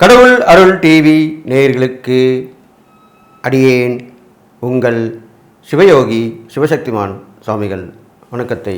கடவுள் அருள் டிவி நேயர்களுக்கு அடியேன் உங்கள் சிவயோகி சிவசக்திமான் சுவாமிகள் வணக்கத்தை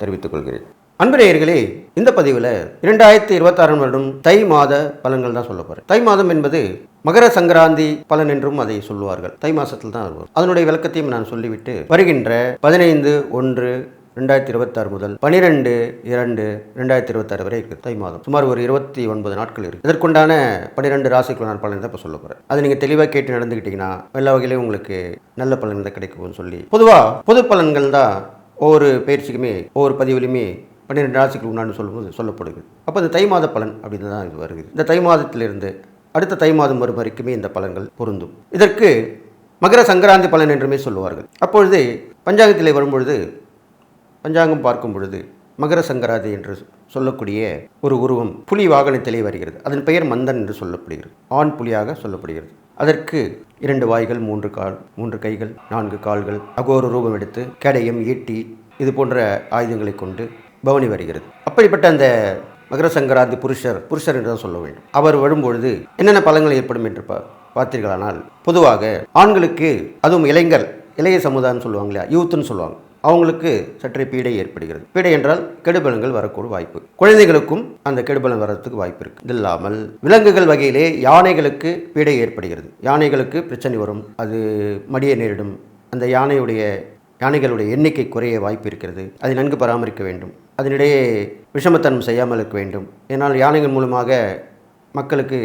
தெரிவித்துக் கொள்கிறேன். அன்பு நேயர்களே இந்த பதிவில் இரண்டாயிரத்தி இருபத்தாறாம் வருடம் தை மாத பலன்கள் தான் சொல்ல போகிறேன் தை மாதம் என்பது மகர சங்கராந்தி பலன் என்றும் அதை சொல்லுவார்கள். தை மாசத்தில் தான் அதனுடைய விளக்கத்தையும் நான் சொல்லிவிட்டு வருகின்ற பதினைந்து ஒன்று ரெண்டாயிரத்தி இருபத்தாறு முதல் பனிரெண்டு இரண்டு ரெண்டாயிரத்தி இருபத்தாறு வரை இருக்குது தை மாதம். சுமார் ஒரு இருபத்தி ஒன்பது நாட்கள் இருக்குது இதற்குண்டான பன்னிரெண்டு ராசிக்குள்ளான பலன் தான் இப்போ சொல்ல போகிறேன் அது நீங்கள் தெளிவாக கேட்டு நடந்துக்கிட்டிங்கன்னா எல்லா வகையிலையும் உங்களுக்கு நல்ல பலன் தான் கிடைக்கும்னு சொல்லி. பொதுவாக பொது பலன்கள் தான் ஒவ்வொரு பயிற்சிக்குமே ஒவ்வொரு பதிவுலையுமே பன்னிரெண்டு ராசிக்கு உண்டான்னு சொல்லும்போது சொல்லப்படுது. அப்போ இந்த தை மாத பலன் அப்படின்னு தான் இது வருகிறது இந்த தை மாதத்திலிருந்து அடுத்த தை மாதம் வரும் வரைக்குமே இந்த பலன்கள் பொருந்தும். இதற்கு மகர சங்கராந்தி பலன் என்றுமே சொல்லுவார்கள். அப்பொழுது பஞ்சாங்கத்தில் வரும்பொழுது பஞ்சாங்கம் பார்க்கும் பொழுது மகர சங்கராதி என்று சொல்லக்கூடிய ஒரு உருவம் புலி வாகனத்திலே வருகிறது. அதன் பெயர் மந்தன் என்று சொல்லப்படுகிறது. ஆண் புலியாக சொல்லப்படுகிறது. அதற்கு இரண்டு வாய்கள் மூன்று கால் மூன்று கைகள் நான்கு கால்கள் அகோர ரூபம் எடுத்து கடையும் ஈட்டி இது போன்ற ஆயுதங்களை கொண்டு பவனி வருகிறது. அப்படிப்பட்ட அந்த மகர சங்கராந்தி புருஷர் புருஷர் என்று தான் சொல்ல வேண்டும். அவர் வரும்பொழுது என்னென்ன பலங்கள் ஏற்படும் என்று பா பார்த்தீர்களானால் பொதுவாக ஆண்களுக்கு அதுவும் இளைஞர் இளைய சமுதாயம் சொல்லுவாங்க இல்லையா? யூத்துன்னு சொல்லுவாங்க. அவங்களுக்கு சற்றே பீடை ஏற்படுகிறது. பீடை என்றால் கெடுபலன்கள் வரக்கூடிய வாய்ப்பு. குழந்தைகளுக்கும் அந்த கெடுபலன் வர்றதுக்கு வாய்ப்பு இருக்குது இது இல்லாமல் விலங்குகள் வகையிலே யானைகளுக்கு பீடை ஏற்படுகிறது. யானைகளுக்கு பிரச்சனை வரும். அது மடிய நேரிடும். அந்த யானையுடைய யானைகளுடைய எண்ணிக்கை குறைய வாய்ப்பு இருக்கிறது. அதை நன்கு பராமரிக்க வேண்டும். அதனிடையே விஷமத்தனம் செய்யாமல் இருக்க வேண்டும். ஏன்னால் யானைகள் மூலமாக மக்களுக்கு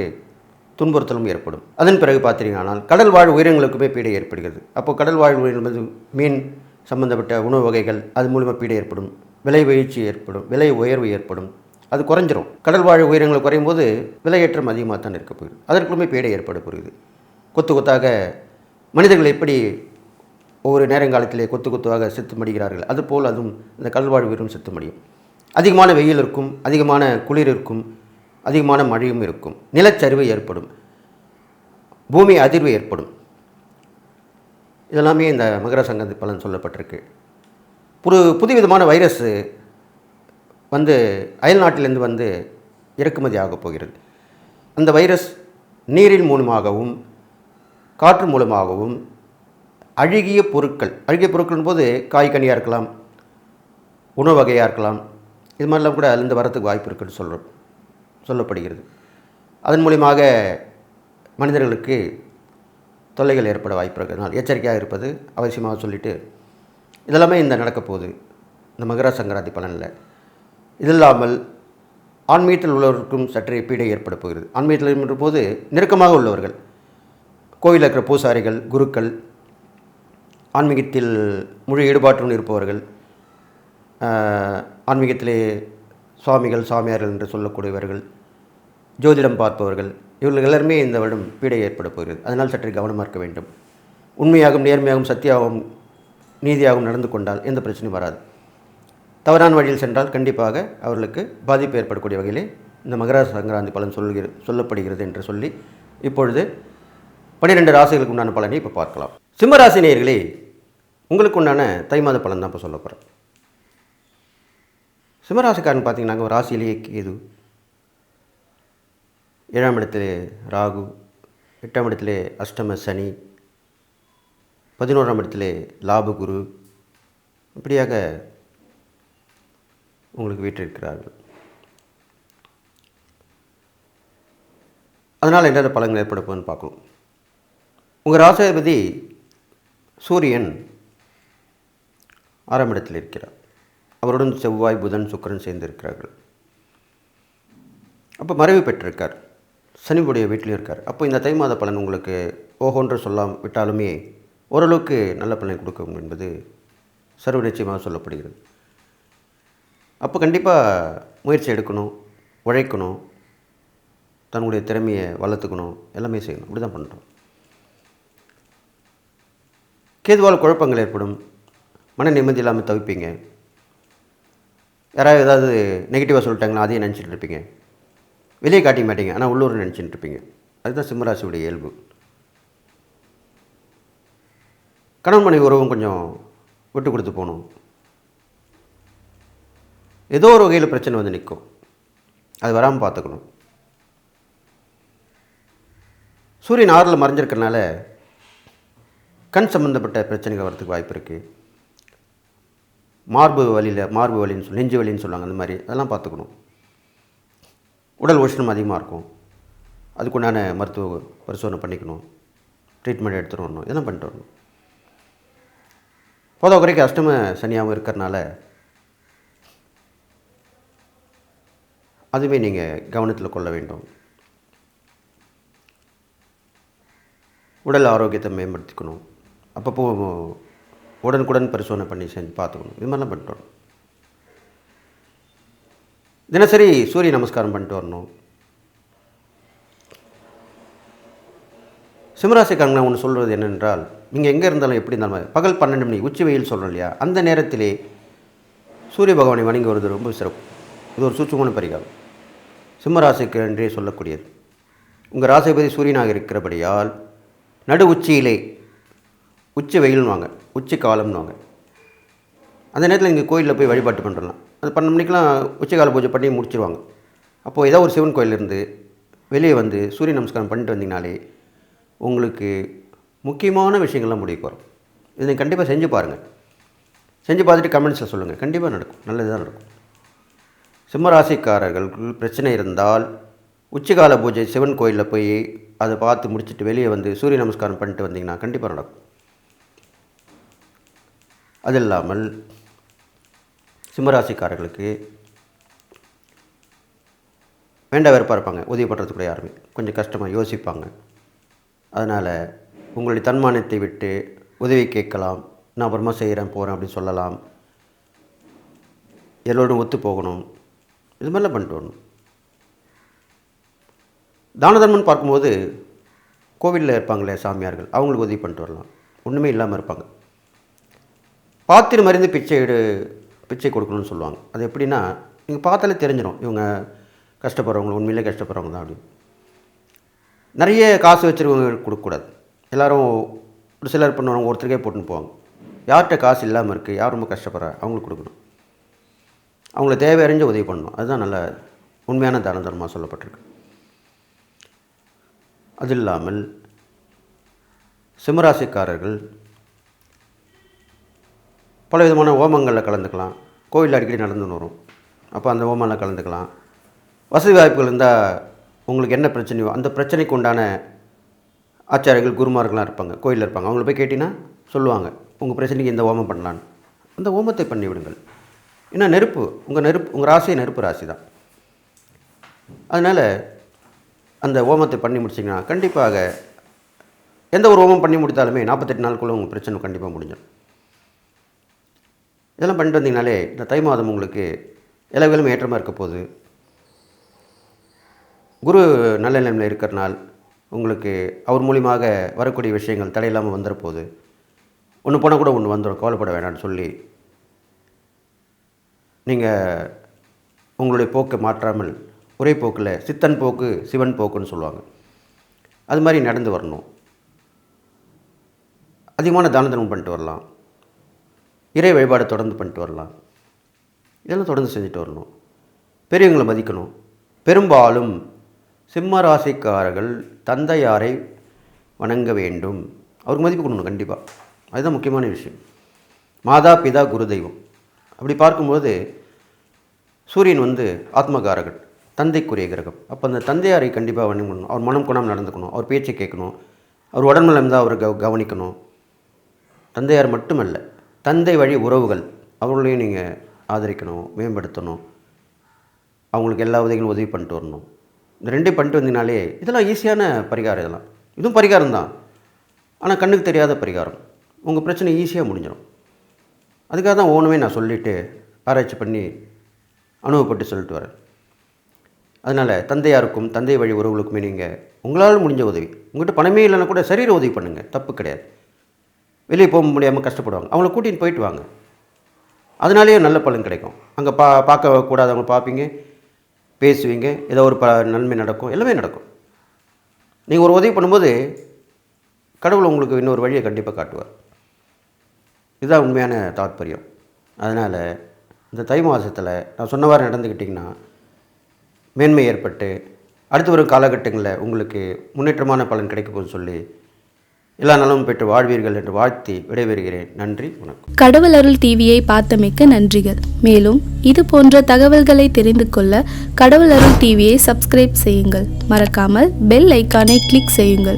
துன்புறுத்தலும் ஏற்படும். அதன் பிறகு பார்த்தீங்கன்னா கடல் வாழ் உயிரினங்களுக்குமே பீடை ஏற்படுகிறது. அப்போ கடல் வாழ் உயிரினங்கள் மீன் சம்பந்தப்பட்ட உணவு வகைகள் அது மூலமாக பீடை ஏற்படும் விலை வீழ்ச்சி ஏற்படும் விலை உயர்வு ஏற்படும் அது குறைஞ்சிரும். கடல் வாழ் உயிரினங்கள் குறையும் போது விலையேற்றம் அதிகமாக தான் இருக்க போகுது. அதற்குள்ளுமே பீடை ஏற்பட போகுது. கொத்து கொத்தாக மனிதர்கள் எப்படி ஒவ்வொரு நேரங்காலத்திலே கொத்து கொத்துவாக செத்து மடிகிறார்கள் அதுபோல் அதுவும் இந்த கடல்வாழ் உயிரும் செத்து மடியும். அதிகமான வெயில் இருக்கும் அதிகமான குளிர் இருக்கும் அதிகமான மழையும் இருக்கும். நிலச்சரிவு ஏற்படும். பூமி அதிர்வு ஏற்படும். இதெல்லாமே இந்த மகர சங்கந்தி பலன் சொல்லப்பட்டிருக்கு. புது புதுவிதமான வைரஸ் வந்து அயல் நாட்டிலேருந்து வந்து இறக்குமதி ஆகப் போகிறது. அந்த வைரஸ் நீரின் மூலமாகவும் காற்று மூலமாகவும் அழுகிய பொருட்கள் அழுகிய பொருட்கள் போது காய்கனியாக இருக்கலாம் உணவு வகையாக இருக்கலாம் இது மாதிரிலாம் கூட அதுலேருந்து வரத்துக்கு வாய்ப்பு இருக்குன்னு சொல்கிறோம் சொல்லப்படுகிறது. அதன் மூலியமாக மனிதர்களுக்கு தொல்லைகள் ஏற்பட வாய்ப்பு இருக்கிறதுனால் எச்சரிக்கையாக இருப்பது அவசியமாக சொல்லிட்டு இதெல்லாமே இந்த நடக்க போகுது. இந்த மகர சங்கராந்தி பலனில். இது இல்லாமல் ஆன்மீகத்தில் உள்ளவருக்கும் சற்றே பீடை ஏற்பட போகிறது. ஆன்மீகத்தில் என்ற போது நெருக்கமாக உள்ளவர்கள் கோயிலில் இருக்கிற பூசாரிகள் குருக்கள் ஆன்மீகத்தில் முழு ஈடுபாட்டுடன் இருப்பவர்கள் ஆன்மீகத்திலே சுவாமிகள் சாமியார்கள் என்று சொல்லக்கூடியவர்கள் ஜோதிடம் பார்ப்பவர்கள் இவர்கள் எல்லாருமே இந்த வருடம் பீடை ஏற்பட போகிறது. அதனால் சற்று கவனமாக இருக்க வேண்டும். உண்மையாகவும் நேர்மையாகவும் சத்தியாகவும் நீதியாகவும் நடந்து கொண்டால் எந்த பிரச்சனையும் வராது. தவறான வழியில் சென்றால் கண்டிப்பாக அவர்களுக்கு பாதிப்பு ஏற்படக்கூடிய வகையிலே இந்த மகர சங்கராந்தி பலன் சொல்கிற சொல்லப்படுகிறது என்று சொல்லி இப்பொழுது பன்னிரெண்டு ராசிகளுக்கு உண்டான பலனை இப்போ பார்க்கலாம். சிம்மராசி நேர்களே உங்களுக்கு உண்டான தை மாத பலன் தான் இப்போ சொல்ல போகிறேன் சிம்மராசிக்காரன் பார்த்தீங்கன்னா ஒரு ராசியிலேயே கேது. ஏழாம் இடத்திலே ராகு எட்டாம் இடத்திலே அஷ்டம சனி பதினோராம் இடத்திலே லாபகுரு இப்படியாக உங்களுக்கு வீட்டிருக்கிறார்கள் அதனால் என்னென்ன பலன்கள் ஏற்பட போகுதுன்னு பார்க்கணும். உங்கள் ராசாதிபதி சூரியன் ஆறாம் இடத்தில் இருக்கிறார். அவருடன் செவ்வாய் புதன் சுக்கரன் சேர்ந்து இருக்கிறார்கள் அப்போ மறைவு பெற்றிருக்கார். சனிவுடைய வீட்டிலையும் இருக்கார். அப்போ இந்த தை மாத பலன் உங்களுக்கு ஓஹோன்று சொல்லாம் விட்டாலுமே ஓரளவுக்கு நல்ல பலனை கொடுக்கும் என்பது சர்வ நிச்சயமாக சொல்லப்படுகிறது. அப்போ கண்டிப்பாக முயற்சி எடுக்கணும் உழைக்கணும் தன்னுடைய திறமையை வளர்த்துக்கணும் எல்லாமே செய்யணும். இப்படி தான் பண்ணுறோம் கேதுவால் குழப்பங்கள் ஏற்படும். மன நிம்மதி இல்லாமல் தவிப்பீங்க. யாராவது ஏதாவது நெகட்டிவாக சொல்லிட்டாங்கன்னா அதையும் நினச்சிட்டு இருப்பீங்க. வெளியே காட்டிக்க மாட்டீங்க. ஆனால் உள்ளூர் நினச்சிட்டு இருப்பீங்க. அதுதான் சிம்மராசியுடைய இயல்பு. கணவன் மனைவி உறவும் கொஞ்சம் விட்டு கொடுத்து போகணும். ஏதோ ஒரு வகையில் பிரச்சனை வந்து நிற்கும் அது வராமல் பார்த்துக்கணும். சூரியன் ஆறில் மறைஞ்சிருக்கறனால கண் சம்மந்தப்பட்ட பிரச்சனைகள் வரதுக்கு வாய்ப்பு இருக்குது மார்பு வலியில் மார்பு வலின்னு சொல்லி நெஞ்சு வலின்னு சொல்லுவாங்க அந்த மாதிரி. அதெல்லாம் பார்த்துக்கணும். உடல் உஷ்ணம் அதிகமாக இருக்கும். அதுக்குண்டான மருத்துவ பரிசோதனை பண்ணிக்கணும். ட்ரீட்மெண்ட் எடுத்துகிட்டு வரணும். இதெல்லாம் பண்ணிட்டு வரணும். போதா குறைக்கு அஷ்டம சனியாகவும் இருக்கிறனால அதுவே நீங்கள் கவனத்தில் கொள்ள வேண்டும். உடல் ஆரோக்கியத்தை மேம்படுத்திக்கணும். அப்பப்போ உடனுக்குடன் பரிசோதனை பண்ணி செஞ்சு பார்த்துக்கணும். இது மாதிரிலாம் பண்ணிட்டு வரணும். தினசரி சூரிய நமஸ்காரம் பண்ணிட்டு வரணும். சிம்மராசிக்காரங்க ஒன்று சொல்கிறது என்னென்றால் நீங்கள் எங்கே இருந்தாலும் எப்படி இருந்தாலும் பகல் பன்னெண்டு மணி உச்சி வெயில் சொல்கிறோம் இல்லையா? அந்த நேரத்திலே சூரிய பகவானை வணங்கி வருவது ரொம்ப சிறப்பு. இது ஒரு சூட்சமான பரிகாரம். சிம்மராசிக்கு என்றே சொல்லக்கூடியது. உங்கள் ராசிபதி சூரியனாக இருக்கிறபடியால் நடு உச்சியிலே உச்சி வெயில்னுவாங்க உச்சி காலம்னுவாங்க. அந்த நேரத்தில் இங்கே கோயிலில் போய் வழிபாட்டு பண்ணுறலாம் அது பன்னெண்டு மணிக்கெலாம் உச்சிகால பூஜை பண்ணி முடிச்சிருவாங்க. அப்போது ஏதோ ஒரு சிவன் கோயிலிருந்து வெளியே வந்து சூரிய நமஸ்காரம் பண்ணிட்டு வந்தீங்கனாலே உங்களுக்கு முக்கியமான விஷயங்கள்லாம் முடிவுக்கு வரும் இதை நீங்கள் கண்டிப்பாக செஞ்சு பாருங்கள் செஞ்சு பார்த்துட்டு கமெண்ட்ஸில் சொல்லுங்கள் கண்டிப்பாக நடக்கும். நல்லது தான் நடக்கும். சிம்மராசிக்காரர்களுக்கு பிரச்சனை இருந்தால் உச்சிகால பூஜை சிவன் கோயிலில் போய் அதை பார்த்து முடிச்சுட்டு வெளியே வந்து சூரிய நமஸ்காரம் பண்ணிட்டு வந்தீங்கன்னா கண்டிப்பாக நடக்கும். அது இல்லாமல் சிம்மராசிக்காரர்களுக்கு வேண்ட வெறுப்பாக இருப்பாங்க உதவி பண்ணுறதுக்கு கூட யாருமே. கொஞ்சம் கஷ்டமாக யோசிப்பாங்க. அதனால் உங்களுடைய தன்மானத்தை விட்டு உதவி கேட்கலாம் நான் அப்புறமா செய்கிறேன் போகிறேன் அப்படின்னு சொல்லலாம். எல்லோரும் ஒத்து போகணும். இது மாதிரிலாம் பண்ணிட்டு வரணும். தான தர்மம்னு பார்க்கும்போது கோவிலில் இருப்பாங்களே சாமியார்கள் அவங்களுக்கு உதவி பண்ணிட்டு வரலாம். ஒன்றுமே இல்லாமல் இருப்பாங்க. பாத்திரம் அறிந்து பிச்சை எடு பிச்சை கொடுக்கணும்னு சொல்லுவாங்க. அது எப்படின்னா நீங்கள் பார்த்தாலே தெரிஞ்சிடும் இவங்க கஷ்டப்படுறவங்க உண்மையிலே கஷ்டப்படுறவங்க தான் அப்படின்னு. நிறைய காசு வச்சுருக்கவங்க கொடுக்கக்கூடாது. எல்லோரும் ஒரு சிலர் பண்ணுவாங்க ஒருத்தருக்கே போட்டுன்னு போவாங்க. யார்கிட்ட காசு இல்லாமல் இருக்குது யார் ரொம்ப கஷ்டப்படுறா அவங்களுக்கு கொடுக்கணும். அவங்கள தேவை அறிஞ்சு உதவி பண்ணணும். அதுதான் நல்ல உண்மையான தான தர்மமாக சொல்லப்பட்டிருக்கு. அது இல்லாமல் சிம்மராசிக்காரர்கள் பல விதமான ஓமங்களில் கலந்துக்கலாம். கோவிலில் அடிக்கடி நடந்துன்னு வரும். அப்போ அந்த ஓமங்களில் கலந்துக்கலாம். வசதி வாய்ப்புகள் இருந்தால் உங்களுக்கு என்ன பிரச்சனையோ அந்த பிரச்சனைக்கு உண்டான ஆச்சாரியர்கள் குருமார்கள்லாம் இருப்பாங்க கோயிலில் இருப்பாங்க. அவங்கள போய் கேட்டிங்கன்னா சொல்லுவாங்க உங்கள் பிரச்சனைக்கு இந்த ஓமம் பண்ணலான்னு அந்த ஓமத்தை பண்ணி விடுங்கள். ஏன்னா நெருப்பு உங்கள் நெருப்பு உங்கள் ராசியை நெருப்பு ராசி தான். அதனால் அந்த ஓமத்தை பண்ணி முடிச்சிங்கன்னா கண்டிப்பாக எந்த ஒரு ஓமம் பண்ணி முடித்தாலுமே நாற்பத்தெட்டு நாளுக்குள்ளே உங்கள் பிரச்சனை கண்டிப்பாக முடிஞ்சிடும். இதெல்லாம் பண்ணிட்டு வந்தீங்கனாலே இந்த தை மாதம் உங்களுக்கு எல்லா வேலும் ஏற்றமாக இருக்க போகுது. குரு நல்ல நிலைமையில் இருக்கிறனால் உங்களுக்கு அவர் மூலியமாக வரக்கூடிய விஷயங்கள் தடையில்லாமல் வந்துட போகுது. ஒன்று போனால் கூட ஒன்று வந்துடும் கவலைப்பட வேண்டாம்னு சொல்லி நீங்கள் உங்களுடைய போக்கை மாற்றாமல் ஒரே போக்கில் சித்தன் போக்கு சிவன் போக்குன்னு சொல்லுவாங்க. அது மாதிரி நடந்து வரணும். அதிகமான தான தர்மம் பண்ணிட்டு வரலாம். இறை வழிபாடு தொடர்ந்து பண்ணிட்டு வரலாம். இதெல்லாம் தொடர்ந்து செஞ்சுட்டு வரணும். பெரியவங்களை மதிக்கணும். பெரும்பாலும் சிம்ம ராசிக்காரர்கள் தந்தையாரை வணங்க வேண்டும். அவருக்கு மதிப்பு கொடுக்கணும் கண்டிப்பாக அதுதான் முக்கியமான விஷயம். மாதா பிதா குரு தெய்வம். அப்படி பார்க்கும்போது சூரியன் வந்து ஆத்மகாரகன் தந்தைக்குரிய கிரகம். அப்போ அந்த தந்தையாரை கண்டிப்பாக வணங்கணும். அவர் மனம் குணம் நடந்துக்கணும். அவர் பேச்சை கேட்கணும். அவர் உடல்நலம் இருந்தால் அவர் கவ கவனிக்கணும். தந்தையார் மட்டுமல்ல. தந்தை வழி உறவுகள் அவர்களையும் நீங்கள் ஆதரிக்கணும் மேம்படுத்தணும். அவங்களுக்கு எல்லா உதவிகளும் உதவி பண்ணிட்டு வரணும். இந்த ரெண்டையும் பண்ணிட்டு வந்தீங்கனாலே இதெல்லாம் ஈஸியான பரிகாரம் இதெல்லாம். இதுவும் பரிகாரம் தான் ஆனால் கண்ணுக்கு தெரியாத பரிகாரம். உங்கள் பிரச்சனை ஈஸியாக முடிஞ்சிடும். அதுக்காக தான் ஓணுமே நான் சொல்லிவிட்டு ஆராய்ச்சி பண்ணி அனுபவப்பட்டு சொல்லிட்டு வரேன். அதனால் தந்தையாருக்கும் தந்தை வழி உறவுகளுக்குமே நீங்கள் உங்களால் முடிஞ்ச உதவி. உங்கள்கிட்ட பணமே இல்லைன்னா கூட சரீர உதவி பண்ணுங்கள் தப்பு கிடையாது. வெளியே போக முடியாமல் கஷ்டப்படுவாங்க. அவங்கள கூட்டின்னு போயிட்டு வாங்க. அதனாலேயே நல்ல பலன் கிடைக்கும். அங்கே பா பார்க்கக்கூடாதவங்க பார்ப்பீங்க பேசுவீங்க ஏதோ ஒரு ப நன்மை நடக்கும் எல்லாமே நடக்கும். நீங்கள் ஒரு உதவி பண்ணும்போது கடவுள் உங்களுக்கு இன்னொரு வழியை கண்டிப்பாக காட்டுவார். இதுதான் உண்மையான தாத்பரியம். அதனால் இந்த தை மாதத்தில் நான் சொன்னவாறு நடந்துக்கிட்டிங்கன்னா மேன்மை ஏற்பட்டு அடுத்து வரும் காலகட்டங்களில் உங்களுக்கு முன்னேற்றமான பலன் கிடைக்கும் சொல்லி எல்லா நலமும் பெற்று வாழ்வீர்கள் என்று வாழ்த்தி விடைபெறுகிறேன். நன்றி வணக்கம். கடவுள் அருள் டிவியை பார்த்தமைக்க நன்றிகள். மேலும் இது போன்ற தகவல்களை தெரிந்து கொள்ள கடவுள் அருள் டிவியை சப்ஸ்கிரைப் செய்யுங்கள். மறக்காமல் பெல் ஐக்கானை கிளிக் செய்யுங்கள்.